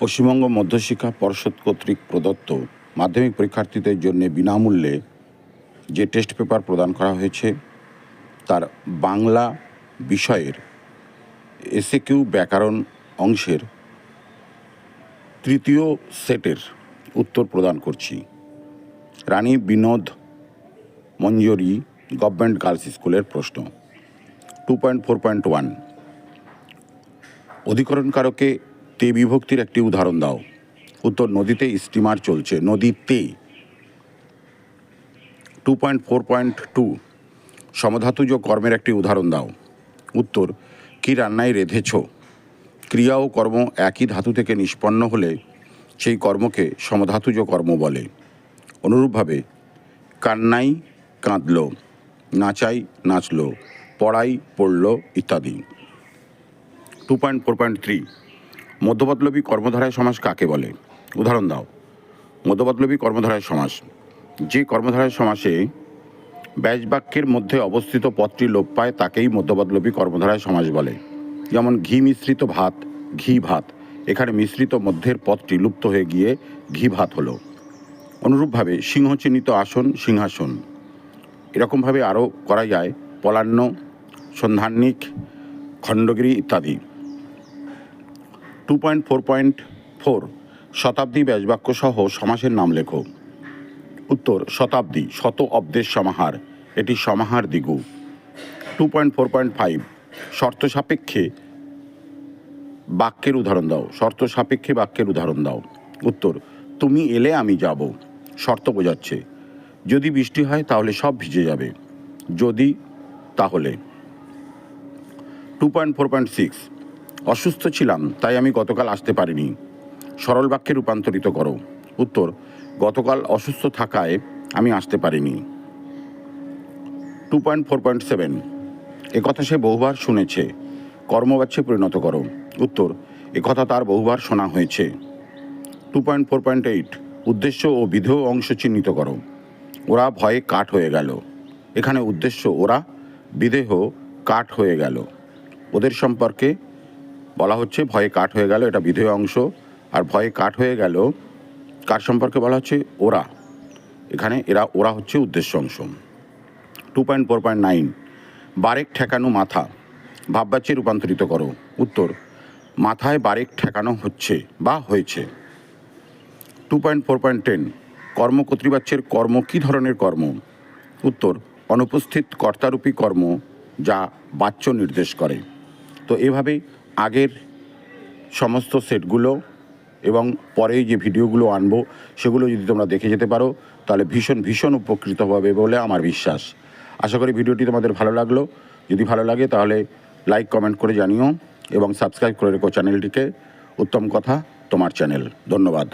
পশ্চিমবঙ্গ মধ্যশিক্ষা পর্ষদ কর্তৃক প্রদত্ত মাধ্যমিক পরীক্ষার্থীদের জন্য বিনামূল্যে যে টেস্ট পেপার প্রদান করা হয়েছে, তার বাংলা বিষয়ের এসে কিউ ব্যাকরণ অংশের তৃতীয় সেটের উত্তর প্রদান করছি। রানী বিনোদ মঞ্জরি গভর্নমেন্ট গার্লস স্কুলের প্রশ্ন। Two point four point one অধিকরণকারকে তে বিভক্তির একটি উদাহরণ দাও। উত্তর, নদীতে স্টিমার চলছে। নদীতে two point four point two সমধাতুজ কর্মের একটি উদাহরণ দাও। উত্তর, কি রান্নায় রেধেছ? ক্রিয়া ও কর্ম একই ধাতু থেকে নিষ্পন্ন হলে সেই কর্মকে সমধাতুজ কর্ম বলে। অনুরূপভাবে, কান্নাই কাঁদল, নাচাই নাচলো, পড়াই পড়ল ইত্যাদি। Two point four point three মধ্যপদলবী কর্মধারায় সমাস কাকে বলে? উদাহরণ দাও। মধ্যপদলবী কর্মধারায় সমাস। যে কর্মধারায় সমাসে ব্যাস বাক্যের মধ্যে অবস্থিত পদটি লোপ পায়, তাকেই মধ্যপদলবী কর্মধারায় সমাস বলে। যেমন, ঘি মিশ্রিত ভাত, ঘি ভাত। এখানে মিশ্রিত মধ্যের পদটি লুপ্ত হয়ে গিয়ে ঘি ভাত হলো। অনুরূপভাবে সিংহ চিহ্নিত আসন, সিংহাসন। এরকমভাবে আরও করা যায়, পলান্ন, সন্ধানিক, খণ্ডগিরি ইত্যাদি। Two point four point four শতাব্দী ব্যাসবাক্য সহ সমাসের নাম লেখো। উত্তর, শতাব্দী, শত অব্দের সমাহার, এটি সমাহার দিগু। Two point four point five শর্ত সাপেক্ষে বাক্যের উদাহরণ দাও। শর্ত সাপেক্ষে বাক্যের উদাহরণ দাও। উত্তর, তুমি এলে আমি যাব। শর্ত বোঝাচ্ছে, যদি বৃষ্টি হয় তাহলে সব ভিজে যাবে। যদি, তাহলে। Two point four point six অসুস্থ ছিলাম, তাই আমি গতকাল আসতে পারিনি। সরল বাক্যে রূপান্তরিত করো। উত্তর, গতকাল অসুস্থ থাকায় আমি আসতে পারিনি। Two point four point seven একথা সে বহুবার শুনেছে। কর্মবাচ্যে পরিণত করো। উত্তর একথা তার বহুবার শোনা হয়েছে। Two point four point eight উদ্দেশ্য ও বিধেয় অংশ চিহ্নিত করো। ওরা ভয়ে কাঠ হয়ে গেল। এখানে উদ্দেশ্য ওরা বিদেহ কাঠ হয়ে গেল। ওদের সম্পর্কে বলা হচ্ছে ভয়ে কাঠ হয়ে গেল, এটা বিধেয় অংশ। আর ভয়ে কাঠ হয়ে গেল কার সম্পর্কে বলা হচ্ছে ওরা। এখানে এরা, ওরা হচ্ছে উদ্দেশ্য অংশ। Two point four point nine Barek ঠেকানো মাথা, ভাববাচ্যে রূপান্তরিত করো। উত্তর, মাথায় বারেক ঠেকানো হচ্ছে বা হয়েছে। Two point four point ten কর্ম কর্তৃবাচ্যের কর্ম কী ধরনের কর্ম? উত্তর, অনুপস্থিত কর্তারূপী কর্ম যা বাচ্য নির্দেশ করে। তো এভাবে আগের সমস্ত সেটগুলো এবং পরে যে ভিডিওগুলো আনব, সেগুলো যদি তোমরা দেখে যেতে পারো, তাহলে ভীষণ ভীষণ উপকৃত হবে বলে আমার বিশ্বাস। আশা করি ভিডিওটি তোমাদের ভালো লাগল। যদি ভালো লাগে তাহলে লাইক, কমেন্ট করে জানিও এবং সাবস্ক্রাইব করে রেখো চ্যানেলটিকে। উত্তম কথা তোমার চ্যানেল। ধন্যবাদ।